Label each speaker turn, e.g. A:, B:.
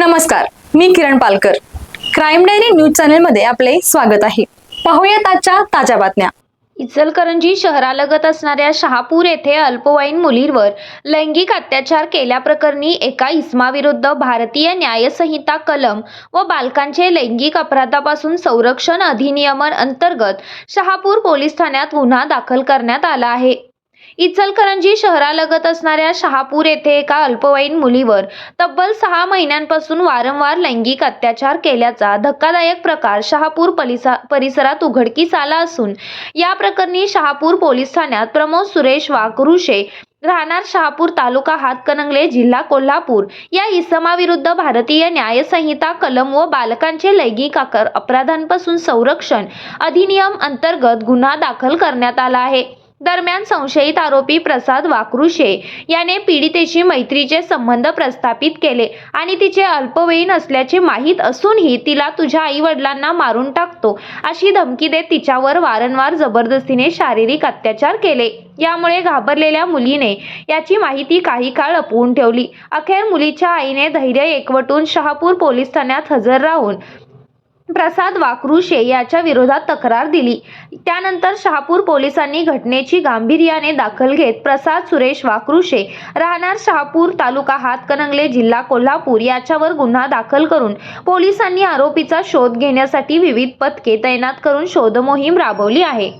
A: नमस्कार मी Kiran Palkar. Crime diary news चॅनेलमध्ये आपले स्वागत आहे. पाहूयात आजच्या ताज्या बातम्या.
B: इचलकरंजी शहरालगत असणाऱ्या शहापूर येथे अल्पवयीन मुलींवर लैंगिक अत्याचार केल्याप्रकरणी एका इस्माविरुद्ध भारतीय न्यायसंहिता कलम व बालकांचे लैंगिक अपराधापासून संरक्षण अधिनियमन अंतर्गत शहापूर पोलीस ठाण्यात गुन्हा दाखल करण्यात आला आहे. इचलकरंजी शहरालगत असणाऱ्या शहापूर येथे एका अल्पवयीन मुलीवर तब्बल सहा महिन्यांपासून वारंवार लैंगिक अत्याचार केल्याचा धक्कादायक प्रकार शहापूर परिसरात उघडकीस आला असून या प्रकरणी शहापूर पोलीस ठाण्यात प्रमोद सुरेश वाघरुशे राहणार शहापूर तालुका हातकणंगले जिल्हा कोल्हापूर या इसमाविरुद्ध भारतीय न्यायसंहिता कलम व बालकांचे लैंगिक अपराधांपासून संरक्षण अधिनियम अंतर्गत गुन्हा दाखल करण्यात आला आहे. दरम्यान संशयित आरोपी प्रसाद वाकरुशे याने पीडितेशी मैत्रीचे संबंध प्रस्थापित केले आणि तिचे अल्पवयीन असल्याचे माहीत असूनही तिला तुझ्या आई वडिलांना मारून टाकतो. अशी धमकी देत तिच्यावर वारंवार जबरदस्तीने शारीरिक अत्याचार केले. यामुळे घाबरलेल्या मुलीने याची माहिती काही काळ लपवून ठेवली. अखेर मुलीच्या आईने धैर्य एकवटून शहापूर पोलीस ठाण्यात हजर राहून प्रसाद वाकरुशे याच्या विरोधात तक्रार दिली. त्यानंतर शहापूर पोलिसांनी घटनेची गांभीर्याने दाखल घेत प्रसाद सुरेश वाकरुशे राहणार शहापूर तालुका हातकणंगले जिल्हा कोल्हापूर याच्यावर गुन्हा दाखल करून पोलिसांनी आरोपीचा शोध घेण्यासाठी विविध पथके तैनात करून शोधमोहीम राबवली आहे.